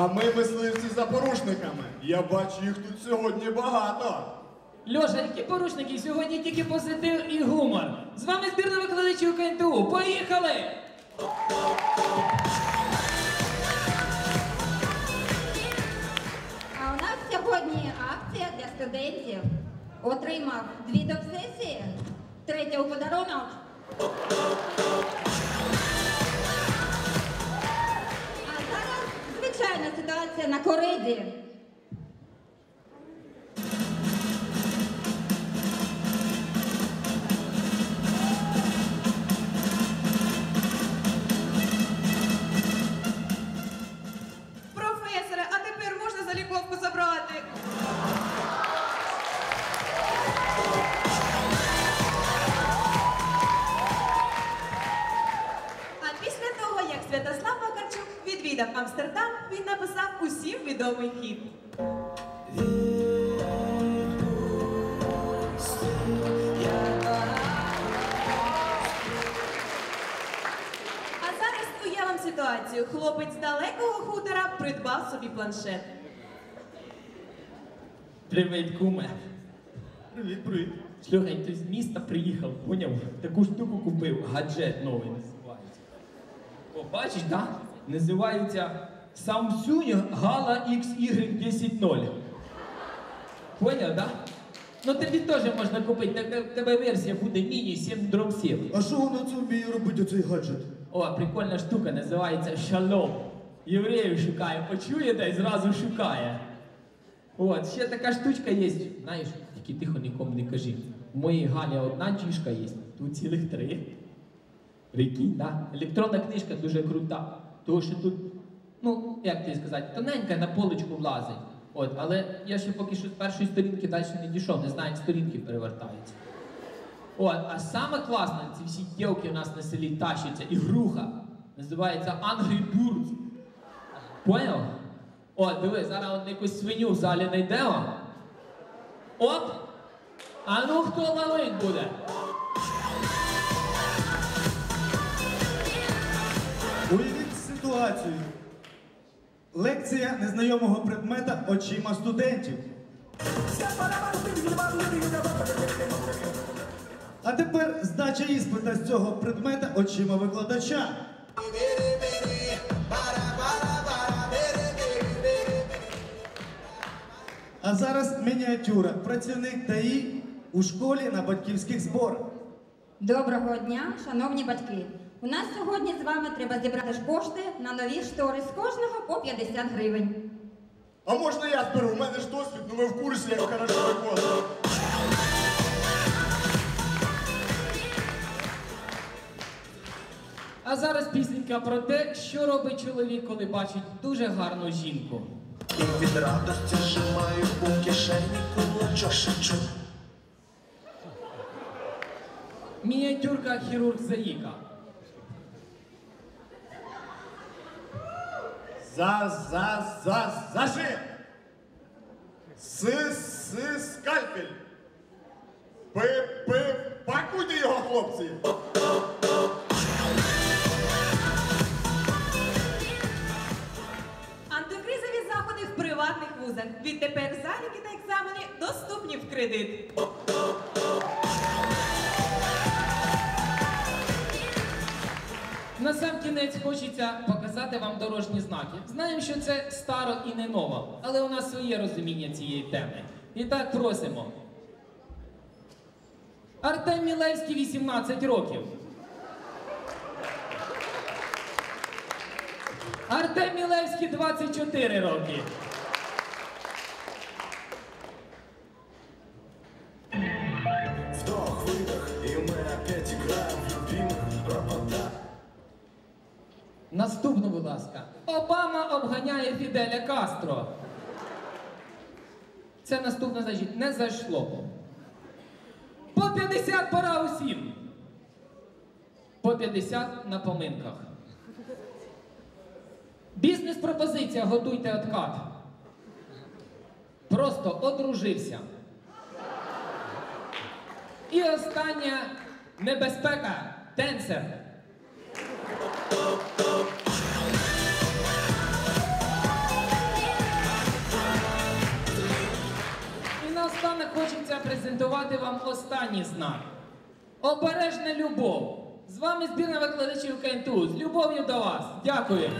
А ми мисливці за порушниками. Я бачу, їх тут сьогодні багато. Льоша, які порушники? Сьогодні тільки позитив і гумор. З вами збірна викладачів КНТУ. Поїхали! А у нас сьогодні акція для студентів. Отримав дві допсесії, третя у подарунок. Ситуація на кориді. Відомий хіт. А зараз уявим ситуацію. Хлопець з далекого хутора придбав собі планшет. Привіт, куме. Привіт, привіт. Слухай, ти з міста приїхав, поняв? Таку штуку купив, гаджет новий називається. О, бачиш, так? Називається Samsung Gala XY100. Поняв, так? Ну тобі теж можна купити, тебе, тебе версія буде міні 7 дром 7. А що воно це вміє робити цей гаджет? О, прикольна штука, називається шалом. Євреїв шукає, почує та зразу шукає. От, ще така штучка є. Знаєш, тільки тихо нікому не кажи. У моїй Галі одна чішка є, тут цілих три. Прикинь, да? Електронна книжка дуже крута. Тому що тут, ну, як тобі сказати, тоненька на поличку влазить. От, але я ще поки що з першої сторінки далі не дійшов, не знаю, як сторінки перевертаються. От, а саме класне, ці всі дівки у нас на селі тащаться, ігруха. Називається Angry Birds. Поняв? От, диви, зараз от якусь свиню в залі знайдемо. Оп! А ну хто ловить буде? Уявіть ситуацію. Лекція незнайомого предмета очима студентів. А тепер здача іспита з цього предмета очима викладача. А зараз мініатюра. Працівник ТАІ у школі на батьківських зборах. Доброго дня, шановні батьки. У нас сьогодні з вами треба зібрати ж кошти на нові штори з кожного по 50 гривень. А можна я зберу? У мене ж досвід, ну ви в курсі, як хорошо виконую. А зараз пісенька про те, що робить чоловік, коли бачить дуже гарну жінку. І від радості зжимаю у кишені кулачок шепчу. Мініатюрка хірург Заїка. За, за, за, зажим! Си, си, скальпель! Пи, пи, пакуйте його, хлопці! Антикризові заходи в приватних вузах. Відтепер заліки та екзамени доступні в кредит. На сам кінець хочеться показати вам дорожні знаки. Знаємо, що це старо і не ново, але у нас своє розуміння цієї теми. І так просимо. Артем Мілевський 18 років. Артем Мілевський 24 роки. Наступну, будь ласка. Обама обганяє Фіделя Кастро. Це наступне значить не зайшло. По 50 пора усім. По 50 на поминках. Бізнес-пропозиція готуйте откат. Просто одружився. І остання небезпека тенсер. Презентувати вам останній знак. Обережна любов. З вами збірна викладачів КНТУ. З любов'ю до вас. Дякую.